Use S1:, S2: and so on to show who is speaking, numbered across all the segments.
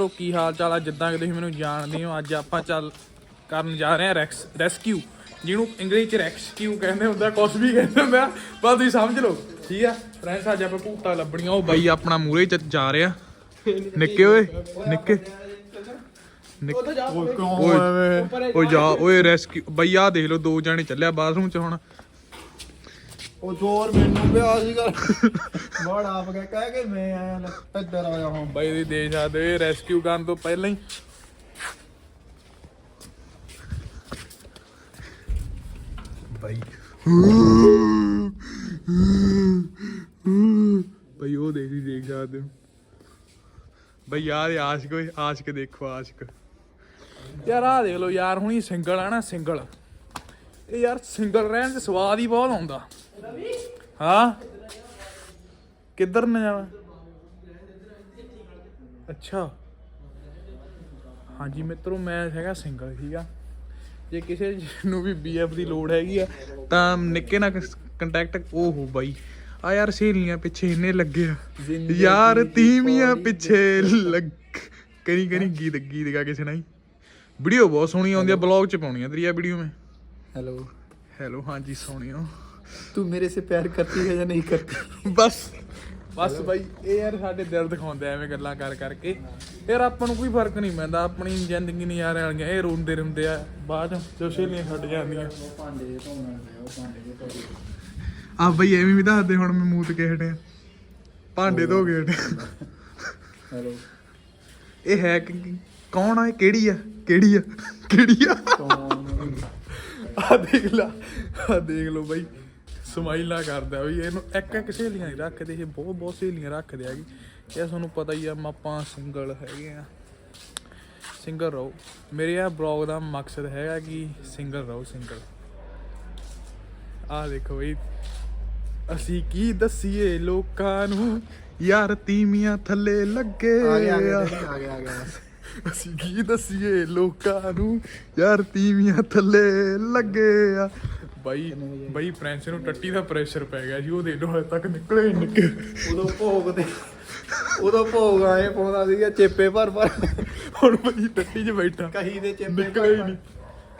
S1: ਤੋ ਕੀ ਹਾਲ ਚਾਲ ਆ? ਜਿੱਦਾਂ ਕਿ ਤੁਸੀਂ ਮੈਨੂੰ ਜਾਣਦੇ ਹੋ ਅੱਜ ਆਪਾਂ ਚੱਲ ਕਰਨ ਜਾ ਰਹੇ ਹਾਂ ਰੈਕਸ ਰੈਸਕਿਊ। ਜਿਹਨੂੰ ਇੰਗਲਿਸ਼ ਚ ਰੈਸਕਿਊ ਕਹਿੰਦੇ ਹੁੰਦਾ ਕੁਛ ਵੀ ਕਹਿੰਦੇ ਹੁੰਦਾ ਬਸ ਤੁਸੀਂ ਸਮਝ ਲਓ ਠੀਕ ਆ? ਫਰੈਂਡਸ ਅੱਜ ਆਪਾਂ ਭੂਤਾਂ ਲੱਭਣੀਆਂ ਉਹ ਬਾਈ ਆਪਣਾ ਮੂਰੇ ਚ ਜਾ ਰਿਹਾ। ਨਿੱਕੇ ਓਏ ਨਿੱਕੇ। ਓਏ ਜਾ। ਓਏ ਰੈਸਕਿਊ ਬਈ ਆ ਦੇਖ ਲਓ ਦੋ ਜਾਣੇ ਚੱਲਿਆ ਬਾਥਰੂਮ ਚ ਹੁਣ।
S2: ਉਹ ਜ਼ੋਰ ਮੈਨੂੰ ਪਿਆ ਸੀਗਾ ਬੜ ਆਪ ਗਿਆ ਕਹਿ ਕੇ ਮੈਂ ਆਇਆ ਲੈ, ਇੱਧਰ ਆਇਆ ਹਾਂ
S1: ਬਾਈ ਦੀ ਦੇਖ ਸਕਦੇ ਰੈਸਕਿਊ ਕਰਨ ਤੋਂ ਪਹਿਲਾਂ ਹੀ। ਬਾਈ। ਬਾਈ ਉਹ ਦੇਖ ਹੀ ਦੇਖ ਸਕਦੇ ਹੋ। ਬਾਈ ਯਾਰ ਆਸ਼ਕ ਆਸ਼ਕ ਦੇਖੋ ਆਸ਼ਕ। ਯਾਰ ਆ ਦੇਖ ਲਓ ਯਾਰ ਹੁਣੀ ਸਿੰਗਲ ਆ ਨਾ ਸਿੰਗਲ। ਇਹ ਯਾਰ ਸਿੰਗਲ ਰਹਿਣ ਚ ਸਵਾਦ ਹੀ ਬਹੁਤ ਆਉਂਦਾ। ਹਾਂ? ਕਿੱਧਰ ਨੂੰ ਜਾਣਾ? ਅੱਛਾ। ਹਾਂਜੀ ਮਿੱਤਰੋ ਮੈਂ ਹੈਗਾ ਸਿੰਗਲ ਠੀਕ ਆ? ਜੇ ਕਿਸੇ ਨੂੰ ਵੀ ਬੀਐਫ ਦੀ ਲੋੜ ਹੈਗੀ ਆ ਤਾਂ ਨਿੱਕੇ ਨਾਲ ਕੰਟੈਕਟ ਉਹ ਹੋ ਬਾਈ। ਆ ਯਾਰ ਸਹੇਲੀਆਂ ਪਿੱਛੇ ਇੰਨੇ ਲੱਗੇ ਆ। ਯਾਰ ਤੀਵੀਆਂ ਪਿੱਛੇ ਲੱਗ ਕਰੀ ਕਰੀ ਗੀਤ ਗੀਤ ਗਾ ਕਿਸੇ ਨਾਲ ਹੀ ਵੀਡੀਓ ਬਹੁਤ ਸੋਹਣੀ ਆਉਂਦੀ ਆ ਬਲੌਗ ਚ ਪਾਉਣੀ ਆ ਤੇਰੀ ਆ ਵੀਡੀਓ ਮੈਂ।
S2: हेलो
S1: ਹੈਲੋ ਹਾਂਜੀ ਸੋਹਣਿਓ
S2: तू मेरे से प्यार करती है या नहीं करती
S1: ਬਸ ਬਸ ਬਾਈ ਇਹ ਯਾਰ ਸਾਡੇ ਦਿਲ ਦਿਖਾਉਂਦੇ ਆ ਐਵੇਂ ਗੱਲਾਂ ਕਰ ਕਰਕੇ ਯਾਰ ਆਪਾਂ ਨੂੰ ਕੋਈ ਫਰਕ ਨਹੀਂ ਪੈਂਦਾ ਆਪਣੀ ਜ਼ਿੰਦਗੀ ਨਹੀਂ ਯਾਰ ਵਾਲੀਆਂ ਇਹ ਰੋਂਦੇ ਰਹਿੰਦੇ ਆ ਬਾਅਦ ਚ ਜੋ ਸਹੇਲੀਆਂ ਛੱਡ ਜਾਂਦੀਆਂ
S2: भांडे धोने वो भांडे धो
S1: ਆ ਬਈ ਐਵੇਂ ਵੀ ਦੱਸਦੇ ਹੁਣ ਮੈਂ ਮੂਤ ਕੇ ਹਟਿਆ ਭਾਂਡੇ ਧੋ ਕੇ ਹਟਿਆ
S2: हेलो
S1: ਇਹ ਹੈ ਕਿ- ਕੌਣ ਆ ਇਹ ਕਿਹੜੀ ਆ ਕਿਹੜੀ ਆ ਕਿਹੜੀ ਆ ਆ ਦੇਖ ਲਾ ਆ ਦੇਖ ਲਓ ਬਾਈ। ਸਮਾਈਲ ਨਾ ਕਰਦਾ ਵੀ ਇਹਨੂੰ ਇੱਕ ਇੱਕ ਸਹੇਲੀਆਂ ਹੀ ਰੱਖਦੇ ਇਹ ਬਹੁਤ ਬਹੁਤ ਸਹੇਲੀਆਂ ਰੱਖਦੇ ਹੈਗੇ ਇਹ ਤੁਹਾਨੂੰ ਪਤਾ ਹੀ ਆ ਆਪਾਂ ਸਿੰਗਲ ਹੈਗੇ ਆ। ਸਿੰਗਲ ਰਹੋ। ਮੇਰੇ ਆ ਬਲੌਗ ਦਾ ਮਕਸਦ ਹੈਗਾ ਕਿ ਸਿੰਗਲ ਰਹੋ ਸਿੰਗਲ ਆ ਦੇਖੋ ਬਈ। ਅਸੀਂ ਕੀ ਦਸੀਏ ਲੋਕਾਂ ਨੂੰ? ਯਾਰ ਤੀਮੀਆਂ ਥੱਲੇ ਲੱਗੇ ਆ
S2: ਗਿਆ ਆ ਗਿਆ ਆ ਗਿਆ।
S1: ਅਸੀਂ ਕੀ ਦਸੀਏ ਲੋਕਾਂ ਨੂੰ ਯਾਰ ਤੀਵੀਆਂ ਥੱਲੇ ਲੱਗੇ ਆ। ਬਾਈ ਬਾਈ ਪ੍ਰਿੰਸ ਨੂੰ ਟੱਟੀ ਦਾ ਪ੍ਰੈਸ਼ਰ ਪੈ ਗਿਆ ਜੀ ਉਹ ਦੇ ਲੋ ਹਜੇ ਤੱਕ ਨਿਕਲੇ ਹੀ ਨਿਕਲੇ।
S2: ਉਦੋਂ ਭੋਗ ਤੇ ਉਦੋਂ ਭੋਗ ਆਏ ਪਾਉਂਦਾ ਸੀਗਾ ਚੇਪੇ ਭਰ ਭਰ।
S1: ਹੁਣ ਬਾਈ ਟੱਟੀ 'ਚ ਬੈਠਾ।
S2: ਕਹੀ ਦੇ ਚੇਪੇ
S1: ਨਿਕਲੇ ਹੀ ਨਹੀਂ।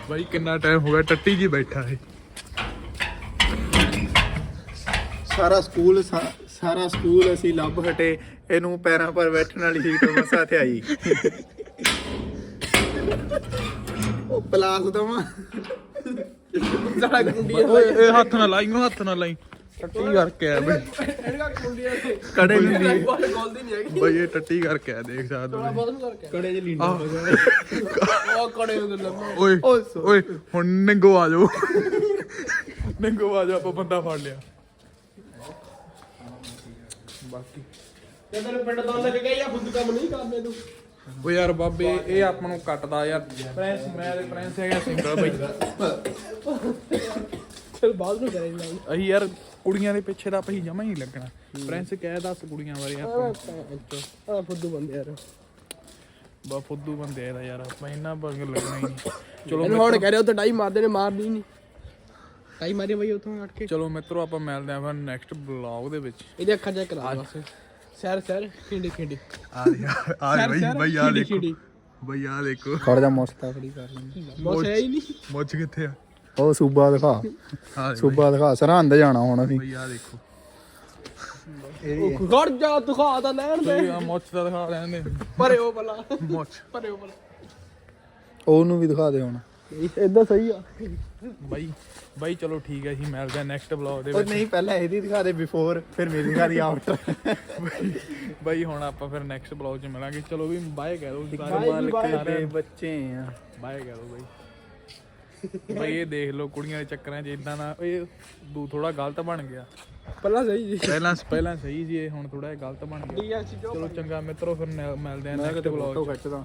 S1: ਬਾਈ ਕਿੰਨਾ ਟਾਈਮ ਹੋ ਗਿਆ ਟੱਟੀ 'ਚ ਹੀ ਬੈਠਾ ਹੈ
S2: ਸਾਰਾ ਸਕੂਲ ਸਾਰਾ ਸਕੂਲ ਅਸੀਂ ਲੱਭ ਹਟੇ ਇਹਨੂੰ ਪੈਰਾਂ ਪਰ ਬੈਠਣ ਵਾਲੀ ਸੀਟ ਮਸਾ ਤੇ ਆਈ। ਉਹ ਪਲਾਸ ਦਵਾ।
S1: ਓਏ ਇਹ ਹੱਥ ਨਾਲ ਲਾਈ ਨੂੰ ਹੱਥ ਨਾਲ ਲਾਈ। ਟੱਟੀ ਕਰਕੇ ਆ ਬਈ।
S2: ਕੜੇ ਨੂੰ ਦੀ
S1: ਬਾਈ ਇਹ ਟੱਟੀ ਕਰਕੇ ਆ ਦੇਖ ਸਕਦੇ ਹੋ
S2: ਕੜੇ ਚ ਲੀਂਡਾ
S1: ਓਏ
S2: ਓਏ ਸੋ-
S1: ਓਏ ਹੁਣ ਨਿੰਗੋ ਆ ਜਾਓ। ਨਿੰਗੋ ਆ ਜਾਓ ਆਪਾਂ ਬੰਦਾ ਫੜ ਲਿਆ। ਬਾਕੀ
S3: ਤੇਰੇ ਪਿੰਡ ਤੋਂ ਲੱਗ ਗਿਆ ਜਾਂ ਖੁਦ ਕੰਮ ਨਹੀਂ ਕਰਨੇ ਤੂੰ?
S1: ਉਹ ਯਾਰ ਬਾਬੇ ਇਹ ਆਪਾਂ ਨੂੰ ਕੱਟਦਾ ਯਾਰ। ਪ੍ਰਿੰਸ ਮੈਂ ਤੇ ਪ੍ਰਿੰਸ ਹੈਗਾ ਸਿੰਗਲ ਬਈ।
S3: ਚਲ ਬਾਅਦ ਨੂੰ ਕਰਾਂਗੇ
S1: ਅਸੀਂ ਯਾਰ ਕੁੜੀਆਂ ਦੇ ਪਿੱਛੇ ਦਾ ਆਪਾਂ ਜਮਾ ਹੀ ਨਹੀਂ ਲੱਗਣਾ। ਪ੍ਰਿੰਸ ਕਹਿ ਦੱਸ ਕੁੜੀਆਂ ਬਾਰੇ ਆਪਾਂ
S3: ਆ ਫੁੱਦੂ ਬੰਦੇ ਯਾਰ।
S1: ਬਾ ਫੁੱਦੂ ਬੰਦੇ ਆ ਯਾਰ ਆਪਾਂ ਇਹਨਾਂ ਬੰਗ ਲੱਗਣਾ ਹੀ ਨਹੀਂ। ਚਲੋ
S3: ਇਹਨੂੰ ਹੁਣ ਕਹਿ ਰਿਹਾ ਉੱਥੇ ਡਾਈ ਮਾਰਦੇ ਨੇ ਮਾਰਦੀ ਨਹੀਂ। ਡਾਈ ਮਾਰੀ ਬਈ ਉੱਥੋਂ ਅੱਟ ਕੇ।
S1: ਚਲੋ ਮਿੱਤਰੋ ਆਪਾਂ ਮਿਲਦੇ ਆਂ ਫਿਰ ਨੈਕਸਟ ਬਲੌਗ ਦੇ ਵਿੱਚ।
S3: ਇਹਦੇ ਅੱਖਾਂ ਚੈੱਕ ਕਰਾ ਬਸ। ਸੈਰ ਸੈਰ ਖਿੰਡੀ ਖਿੰਡੀ।
S1: ਆ ਆ ਬਈ ਬਈ ਆ ਦੇਖੋ। ਬਈ ਆ ਦੇਖੋ।
S2: ਖੜ ਜਾ ਮੋਸਤਾ ਖੜੀ ਕਰ ਲੈਂਦੇ।
S3: ਬਸ ਹੈ ਹੀ ਨਹੀਂ।
S1: ਮੁੱਛ ਕਿੱਥੇ ਆ?
S2: ਉਹ ਸੂਬਾ ਦਿਖਾ। ਸੂਬਾ ਦਿਖਾ ਸਰਹੰਦ ਜਾਣਾ ਹੁਣ ਅਸੀਂ।
S1: ਬਈ ਆ ਦੇਖੋ।
S3: ਉਹ ਖੜ ਜਾ ਦਿਖਾ ਤਾਂ ਲੈਣ ਦੇ।
S1: ਬਈ ਆ ਮੁੱਛ ਦਾ ਦਿਖਾ ਲੈਂਦੇ
S3: ਪਰੇ ਉਹ ਬਲਾ
S1: ਮੁੱਛ।
S3: ਪਰੇ ਉਹ ਬਲਾ
S2: ਉਹਨੂੰ ਵੀ ਦਿਖਾ ਦੇ ਹੁਣ।
S3: ਇਦਾਂ ਸਹੀ ਆ।
S1: ਬਾਈ ਬਾਈ ਚਲੋ ਠੀਕ ਹੈ ਜੀ ਮਿਲਦੇ ਆ ਨੈਕਸਟ ਬਲੌਗ ਦੇ
S2: ਉਹ
S1: ਵਿੱਚ।
S2: ਨਹੀਂ ਪਹਿਲਾਂ ਇਹਦੀ ਦਿਖਾ ਦੇ ਬਿਫੋਰ ਫਿਰ ਮੇਰੀ ਦਿਖਾ ਦੀ ਆਫਟਰ
S1: ਬਾਈ ਹੁਣ ਆਪਾਂ ਫਿਰ ਨੈਕਸਟ ਬਲੌਗ 'ਚ ਮਿਲਾਂਗੇ। ਚਲੋ ਵੀ ਬਾਏ ਕਹਿ ਦੋ
S3: Bye, bye.
S2: ਦੇ ਬੱਚੇ ਆ।
S1: ਬਾਏ ਕਹਿ ਦੋ ਬਾਈ। ਬਾਈ ਇਹ ਦੇਖ ਲਓ ਕੁੜੀਆਂ ਦੇ ਚੱਕਰਾਂ 'ਚ ਇਦਾਂ ਦਾ ਇਹ ਦੂ ਥੋੜਾ ਗਲਤ ਬਣ ਗਿਆ।
S3: ਪਹਿਲਾਂ ਸਹੀ ਜੀ
S1: ਪਹਿਲਾਂ ਪਹਿਲਾਂ ਸਹੀ ਸੀ ਇਹ ਹੁਣ ਥੋੜਾ ਜਿਹਾ ਗਲਤ ਬਣ ਗਿਆ।
S3: ਜੋ
S1: ਚਲੋ ਚੰਗਾ ਮਿੱਤਰੋ ਫਿਰ ਨ- ਮਿਲਦੇ ਆ ਨੈਕਸਟ ਬਲੌਗ 'ਚ।
S2: ਖਿੱਚਦਾ।